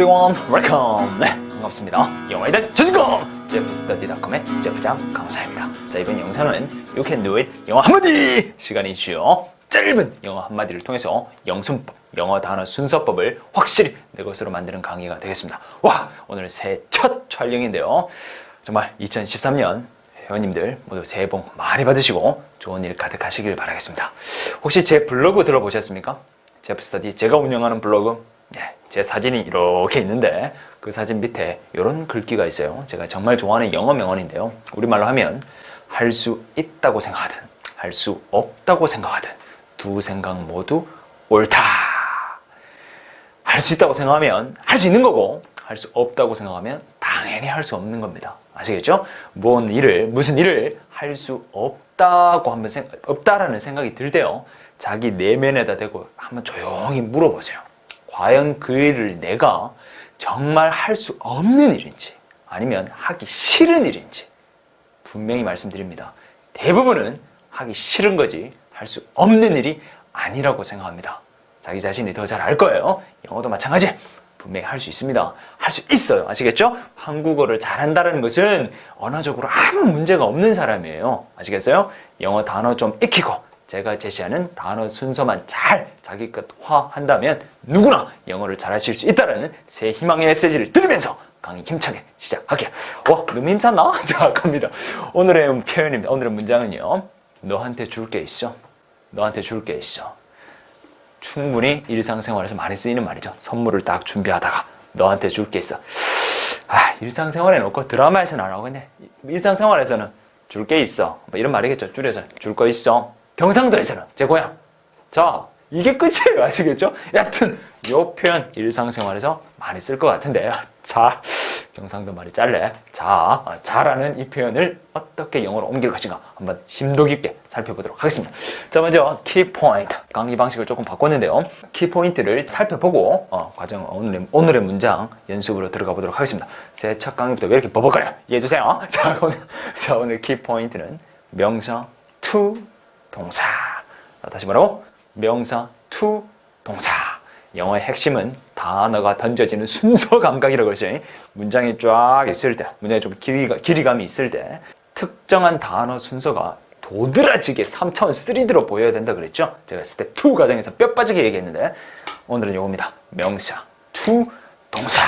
everyone, welcome. 네, 반갑습니다. 영어에 대한 저진검 제프스터디닷컴의 제프장 강사입니다. 자, 이번 영상은 You Can Do It 영어 한마디 시간이지요. 짧은 영어 한마디를 통해서 영순법, 영어 단어 순서법을 확실히 내 것으로 만드는 강의가 되겠습니다. 와, 오늘 새 첫 촬영인데요. 정말 2013년 회원님들 모두 새해 복 많이 받으시고 좋은 일 가득하시길 바라겠습니다. 혹시 제 블로그 들어보셨습니까? 제프스터디 제가 운영하는 블로그 네, 제 사진이 이렇게 있는데 그 사진 밑에 이런 글귀가 있어요. 제가 정말 좋아하는 영어 명언인데요. 우리말로 하면 할 수 있다고 생각하든 할 수 없다고 생각하든 두 생각 모두 옳다. 할 수 있다고 생각하면 할 수 있는 거고 할 수 없다고 생각하면 당연히 할 수 없는 겁니다. 아시겠죠? 뭔 일을 무슨 일을 할 수 없다고 한번 생 없다라는 생각이 들 때요. 자기 내면에다 대고 한번 조용히 물어보세요. 과연 그 일을 내가 정말 할 수 없는 일인지 아니면 하기 싫은 일인지 분명히 말씀드립니다. 대부분은 하기 싫은 거지 할 수 없는 일이 아니라고 생각합니다. 자기 자신이 더 잘 알 거예요. 영어도 마찬가지. 분명히 할 수 있습니다. 할 수 있어요. 아시겠죠? 한국어를 잘한다는 것은 언어적으로 아무 문제가 없는 사람이에요. 아시겠어요? 영어 단어 좀 익히고 제가 제시하는 단어 순서만 잘 자기 것화 한다면 누구나 영어를 잘하실 수 있다는 새 희망의 메시지를 들으면서 강의 힘차게 시작할게요. 와, 너무 힘찼나? 자, 갑니다. 오늘의 표현입니다. 오늘의 문장은요. 너한테 줄 게 있어. 너한테 줄 게 있어. 충분히 일상생활에서 많이 쓰이는 말이죠. 선물을 딱 준비하다가 너한테 줄 게 있어. 아, 일상생활에 놓고 드라마에서는 안 하겠네. 일상생활에서는 줄 게 있어. 뭐 이런 말이겠죠. 줄여서 줄 거 있어. 경상도에서는 제 고향. 자, 이게 끝이에요. 아시겠죠? 여튼 요 표현 일상생활에서 많이 쓸 것 같은데 자, 경상도 말이 짤래. 자, 어, 자라는 이 표현을 어떻게 영어로 옮길 것인가 한번 심도 깊게 살펴보도록 하겠습니다. 자, 먼저 키 포인트. 강의 방식을 조금 바꿨는데요. 키 포인트를 살펴보고 어, 과정 오늘의, 오늘의 문장 연습으로 들어가 보도록 하겠습니다. 새첫 강의부터 왜 이렇게 버벅거려? 이해해 주세요. 자, 오늘 자, 오늘 키 포인트는 명사 to 동사. 자, 다시 말하고 명사 to 동사. 영어의 핵심은 단어가 던져지는 순서 감각이라고 했어요. 문장이 쫙 있을 때, 문장이 좀 길이가, 길이감이 있을 때, 특정한 단어 순서가 도드라지게 3차원 3D로 보여야 된다 그랬죠? 제가 스텝 2 과정에서 뼈 빠지게 얘기했는데, 오늘은 요겁니다. 명사, to, 동사.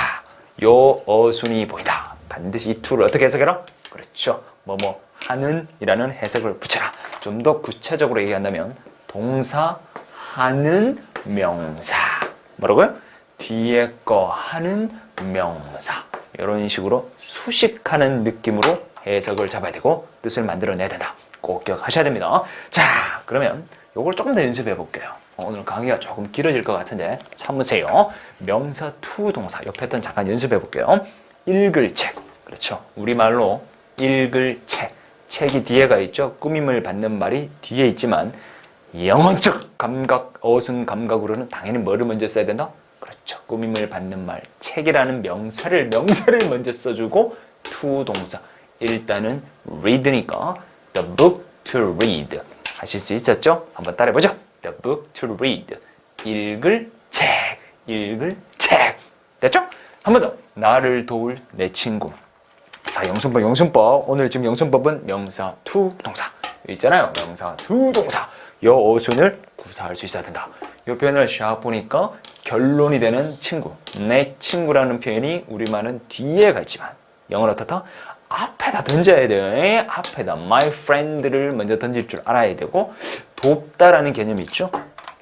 요 어순이 보인다. 반드시 이 to를 어떻게 해석해라? 그렇죠. 뭐뭐 하는 이라는 해석을 붙여라. 좀 더 구체적으로 얘기한다면, 동사, 하는 명사. 뭐라고요? 뒤에 거 하는 명사. 이런 식으로 수식하는 느낌으로 해석을 잡아야 되고 뜻을 만들어내야 된다. 꼭 기억하셔야 됩니다. 자, 그러면 이걸 조금 더 연습해 볼게요. 어, 오늘 강의가 조금 길어질 것 같은데 참으세요. 명사 투 동사 요 패턴 잠깐 연습해 볼게요. 읽을 책. 그렇죠. 우리말로 읽을 책. 책이 뒤에가 있죠. 꾸밈을 받는 말이 뒤에 있지만 영어적 감각, 어순 감각으로는 당연히 뭐를 먼저 써야 된다? 그렇죠. 꾸밈을 받는 말. 책이라는 명사를, 명사를 먼저 써주고, to 동사. 일단은 read니까, the book to read. 하실 수 있었죠? 한번 따라해보죠. the book to read. 읽을 책. 읽을 책. 됐죠? 한 번 더. 나를 도울 내 친구. 자, 영순법, 영순법. 오늘 지금 영순법은 명사 to 동사. 있잖아요. 명사 to 동사. 요 어순을 구사할 수 있어야 된다. 이 표현을 샤 보니까 결론이 되는 친구. 내 친구라는 표현이 우리말은 뒤에 가 있지만 영어는 어떻다? 앞에다 던져야 돼요. 앞에다 my friend를 먼저 던질 줄 알아야 되고 돕다라는 개념이 있죠.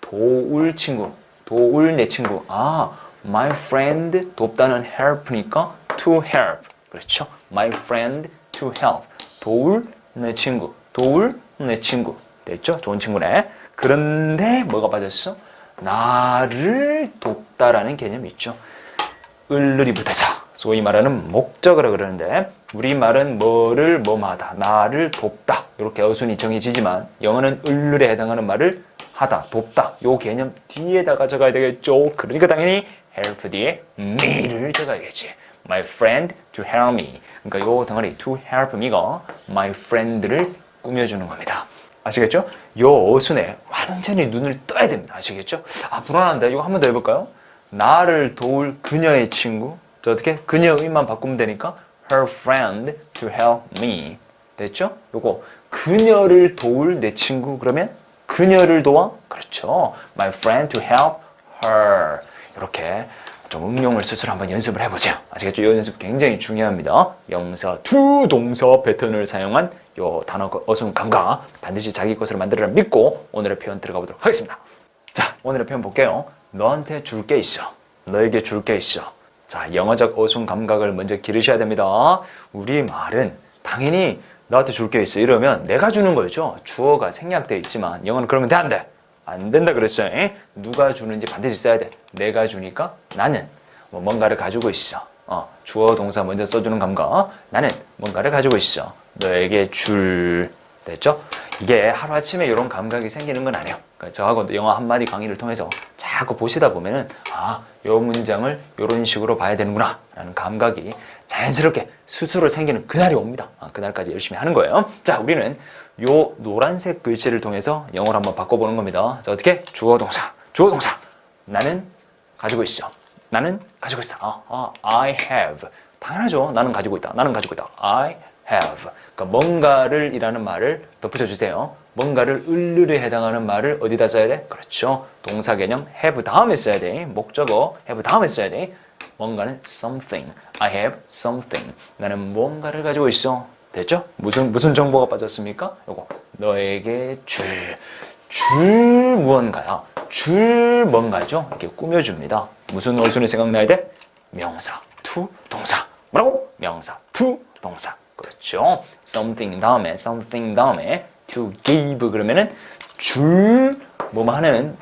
도울 친구. 도울 내 친구. 아, my friend 돕다는 help니까 to help. 그렇죠. My friend to help. 도울 내 친구. 도울 내 친구. 됐죠? 좋은 친구네. 그런데 뭐가 빠졌어? 나를 돕다라는 개념이 있죠. 을르리 부대사. 소위 말하는 목적어라 그러는데 우리말은 뭐를 뭐하다 나를 돕다 이렇게 어순이 정해지지만 영어는 을르에 해당하는 말을 하다 돕다 요 개념 뒤에다가 적어야 되겠죠 그러니까 당연히 help 뒤에 me를 적어야겠지 my friend to help me 그러니까 요 덩어리 to help me가 my friend를 꾸며주는 겁니다 아시겠죠? 요 어순에 완전히 눈을 떠야 됩니다. 아시겠죠? 아, 불안한데. 이거 한 번 더 해볼까요? 나를 도울 그녀의 친구. 자, 어떻게? 그녀 의만 바꾸면 되니까 her friend to help me. 됐죠? 요거 그녀를 도울 내 친구 그러면 그녀를 도와? 그렇죠. My friend to help her. 이렇게 좀 응용을 스스로 한번 연습을 해보세요. 아시겠죠? 이 연습 굉장히 중요합니다. 명사 to 동사 패턴을 사용한 요 단어 어순 감각 반드시 자기 것으로 만들어라 믿고 오늘의 표현 들어가 보도록 하겠습니다. 자, 오늘의 표현 볼게요. 너한테 줄 게 있어. 너에게 줄 게 있어. 자, 영어적 어순 감각을 먼저 기르셔야 됩니다. 우리 말은 당연히 너한테 줄 게 있어. 이러면 내가 주는 거죠. 주어가 생략되어 있지만 영어는 그러면 돼, 안 돼? 안 된다 그랬어요. 에? 누가 주는지 반드시 써야 돼. 내가 주니까 나는 뭐 뭔가를 가지고 있어. 어, 주어 동사 먼저 써주는 감각. 나는 뭔가를 가지고 있어. 너에게 줄. 됐죠? 이게 하루아침에 이런 감각이 생기는 건 아니에요. 그러니까 저하고 영어 한마디 강의를 통해서 자꾸 보시다 보면은 아, 요 문장을 이런 식으로 봐야 되는구나 라는 감각이 자연스럽게 스스로 생기는 그날이 옵니다. 아, 그날까지 열심히 하는 거예요. 자, 우리는 요 노란색 글씨를 통해서 영어로 한번 바꿔보는 겁니다. 자, 어떻게? 주어 동사, 주어 동사. 나는 가지고 있어. 나는 가지고 있어. 아, 아, I have. 당연하죠. 나는 가지고 있다. 나는 가지고 있다. I have. 그러니까 뭔가를 이라는 말을 덧붙여 주세요. 뭔가를 을르에 해당하는 말을 어디다 써야 돼? 그렇죠. 동사 개념 have 다음에 써야 돼. 목적어 have 다음에 써야 돼. 뭔가는 something. I have something. 나는 뭔가를 가지고 있어. 됐죠? 무슨 무슨 정보가 빠졌습니까? 요거 너에게 줄. 줄 무언가야. 줄 뭔가죠? 이렇게 꾸며줍니다. 무슨 어순이 생각나야 돼? 명사, to 동사. 뭐라고? 명사, to 동사. 그렇죠. something 다음에 something 다음에 to give 그러면은 줄 뭐뭐 하는